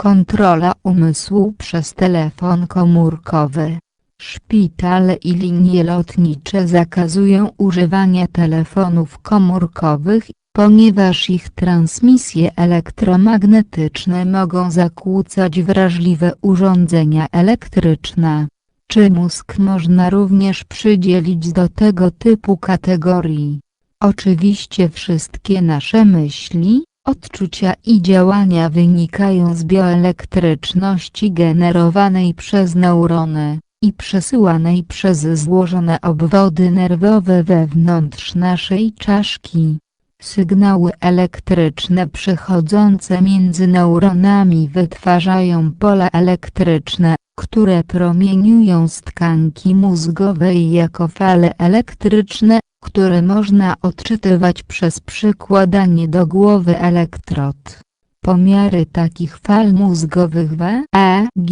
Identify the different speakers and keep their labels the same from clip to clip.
Speaker 1: Kontrola umysłu przez telefon komórkowy. Szpitale i linie lotnicze zakazują używania telefonów komórkowych, ponieważ ich transmisje elektromagnetyczne mogą zakłócać wrażliwe urządzenia elektryczne. Czy mózg można również przydzielić do tego typu kategorii? Oczywiście wszystkie nasze myśli, odczucia i działania wynikają z bioelektryczności generowanej przez neurony i przesyłanej przez złożone obwody nerwowe wewnątrz naszej czaszki. Sygnały elektryczne przechodzące między neuronami wytwarzają pola elektryczne, które promieniują z tkanki mózgowej jako fale elektryczne, które można odczytywać przez przykładanie do głowy elektrod. Pomiary takich fal mózgowych w EEG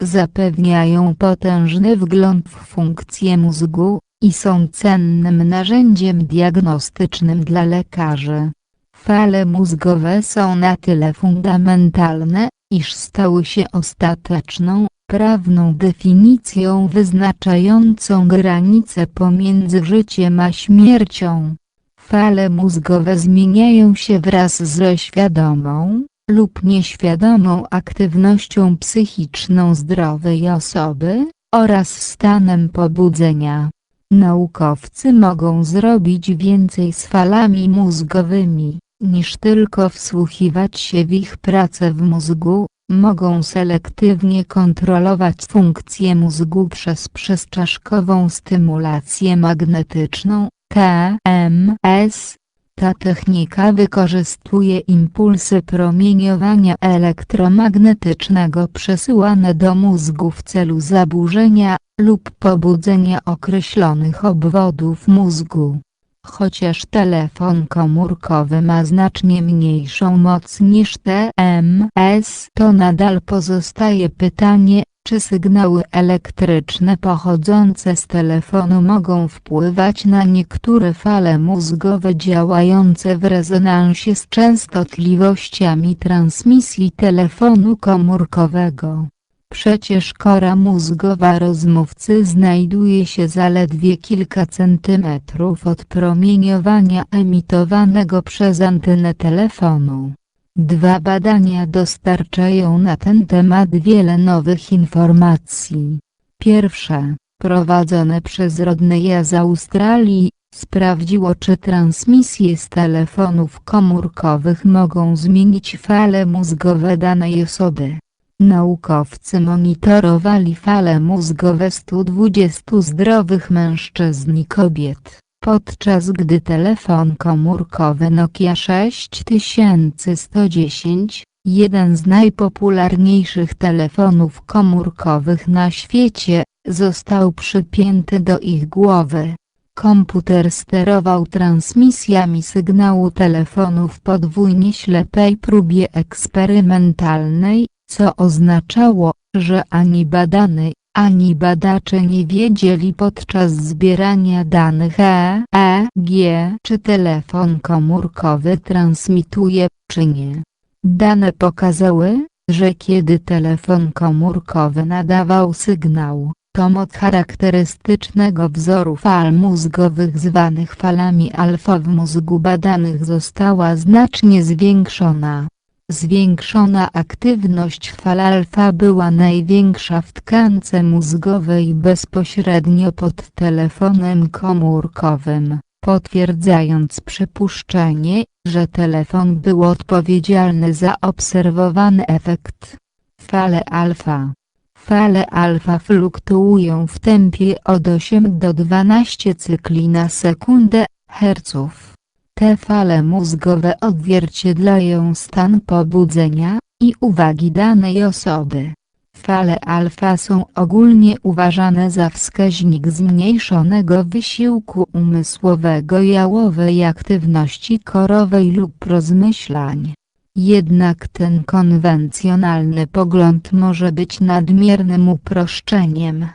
Speaker 1: zapewniają potężny wgląd w funkcje mózgu i są cennym narzędziem diagnostycznym dla lekarzy. Fale mózgowe są na tyle fundamentalne, iż stały się ostateczną, prawną definicją wyznaczającą granice pomiędzy życiem a śmiercią. Fale mózgowe zmieniają się wraz ze świadomą, lub nieświadomą aktywnością psychiczną zdrowej osoby, oraz stanem pobudzenia. Naukowcy mogą zrobić więcej z falami mózgowymi, niż tylko wsłuchiwać się w ich pracę w mózgu, mogą selektywnie kontrolować funkcje mózgu przez przezczaszkową stymulację magnetyczną, TMS. Ta technika wykorzystuje impulsy promieniowania elektromagnetycznego przesyłane do mózgu w celu zaburzenia lub pobudzenia określonych obwodów mózgu. Chociaż telefon komórkowy ma znacznie mniejszą moc niż TMS to nadal pozostaje pytanie, czy sygnały elektryczne pochodzące z telefonu mogą wpływać na niektóre fale mózgowe działające w rezonansie z częstotliwościami transmisji telefonu komórkowego. Przecież kora mózgowa rozmówcy znajduje się zaledwie kilka centymetrów od promieniowania emitowanego przez antynę telefonu. Dwa badania dostarczają na ten temat wiele nowych informacji. Pierwsze, prowadzone przez Rodneya z Australii, sprawdziło czy transmisje z telefonów komórkowych mogą zmienić fale mózgowe danej osoby. Naukowcy monitorowali fale mózgowe 120 zdrowych mężczyzn i kobiet, podczas gdy telefon komórkowy Nokia 6110, jeden z najpopularniejszych telefonów komórkowych na świecie, został przypięty do ich głowy. Komputer sterował transmisjami sygnału telefonu w podwójnie ślepej próbie eksperymentalnej, co oznaczało, że ani badany, ani badacze nie wiedzieli podczas zbierania danych EEG czy telefon komórkowy transmituje, czy nie. Dane pokazały, że kiedy telefon komórkowy nadawał sygnał, to moc charakterystycznego wzoru fal mózgowych zwanych falami alfa w mózgu badanych została znacznie zwiększona. Zwiększona aktywność fal alfa była największa w tkance mózgowej bezpośrednio pod telefonem komórkowym, potwierdzając przypuszczenie, że telefon był odpowiedzialny za obserwowany efekt. Fale alfa Fale alfa fluktuują w tempie od 8 do 12 cykli na sekundę, herców. Te fale mózgowe odzwierciedlają stan pobudzenia i uwagi danej osoby. Fale alfa są ogólnie uważane za wskaźnik zmniejszonego wysiłku umysłowego jałowej aktywności korowej lub rozmyślań. Jednak ten konwencjonalny pogląd może być nadmiernym uproszczeniem.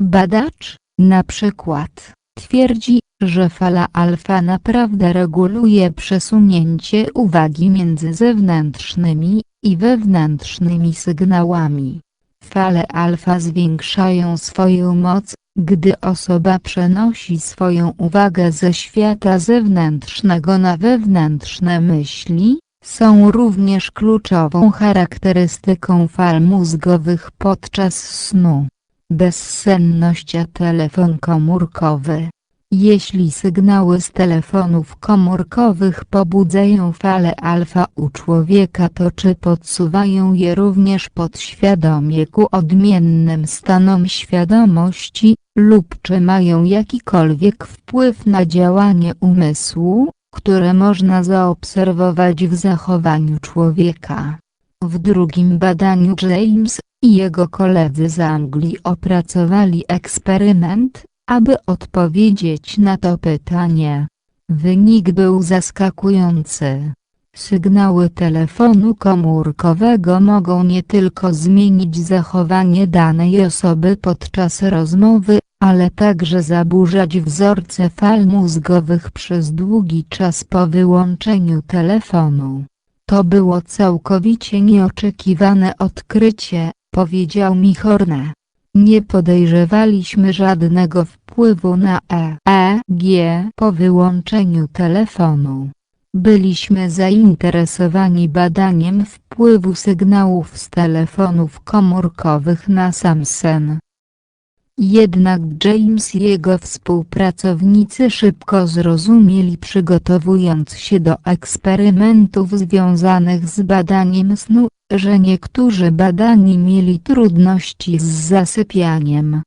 Speaker 1: Badacz, na przykład, twierdzi, że fala alfa naprawdę reguluje przesunięcie uwagi między zewnętrznymi i wewnętrznymi sygnałami. Fale alfa zwiększają swoją moc, gdy osoba przenosi swoją uwagę ze świata zewnętrznego na wewnętrzne myśli, są również kluczową charakterystyką fal mózgowych podczas snu. Bezsenność a telefon komórkowy. Jeśli sygnały z telefonów komórkowych pobudzają fale alfa u człowieka to czy podsuwają je również podświadomie ku odmiennym stanom świadomości, lub czy mają jakikolwiek wpływ na działanie umysłu, które można zaobserwować w zachowaniu człowieka. W drugim badaniu James i jego koledzy z Anglii opracowali eksperyment, aby odpowiedzieć na to pytanie. Wynik był zaskakujący. Sygnały telefonu komórkowego mogą nie tylko zmienić zachowanie danej osoby podczas rozmowy, ale także zaburzać wzorce fal mózgowych przez długi czas po wyłączeniu telefonu. To było całkowicie nieoczekiwane odkrycie, powiedział mi Horne. Nie podejrzewaliśmy żadnego wpływu na EEG po wyłączeniu telefonu. Byliśmy zainteresowani badaniem wpływu sygnałów z telefonów komórkowych na sam sen. Jednak James i jego współpracownicy szybko zrozumieli przygotowując się do eksperymentów związanych z badaniem snu, że niektórzy badani mieli trudności z zasypianiem.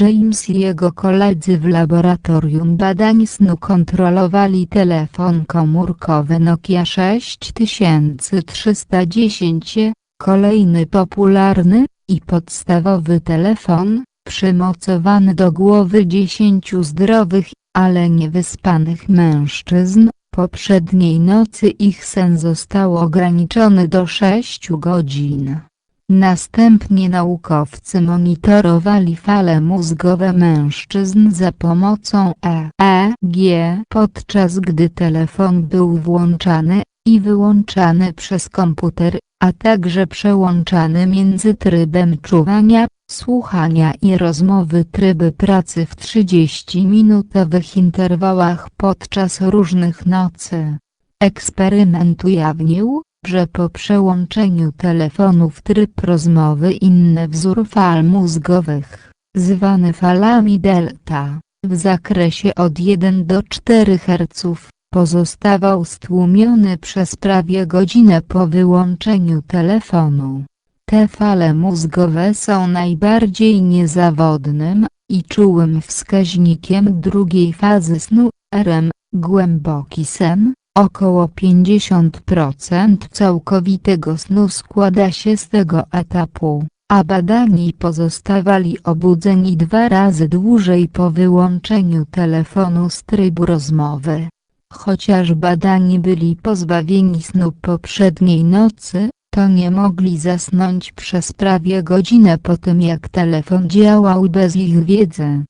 Speaker 1: James i jego koledzy w laboratorium badań snu kontrolowali telefon komórkowy Nokia 6310, kolejny popularny i podstawowy telefon, przymocowany do głowy dziesięciu zdrowych, ale niewyspanych mężczyzn, poprzedniej nocy ich sen został ograniczony do 6 godzin. Następnie naukowcy monitorowali fale mózgowe mężczyzn za pomocą EEG podczas gdy telefon był włączany i wyłączany przez komputer, a także przełączany między trybem czuwania, słuchania i rozmowy tryby pracy w 30-minutowych interwałach podczas różnych nocy. Eksperyment ujawnił, że po przełączeniu telefonu w tryb rozmowy inny wzór fal mózgowych, zwany falami delta, w zakresie od 1 do 4 Hz, pozostawał stłumiony przez prawie godzinę po wyłączeniu telefonu. Te fale mózgowe są najbardziej niezawodnym i czułym wskaźnikiem drugiej fazy snu, REM, głęboki sen, około 50% całkowitego snu składa się z tego etapu, a badani pozostawali obudzeni dwa razy dłużej po wyłączeniu telefonu z trybu rozmowy. Chociaż badani byli pozbawieni snu poprzedniej nocy, to nie mogli zasnąć przez prawie godzinę po tym jak telefon działał bez ich wiedzy.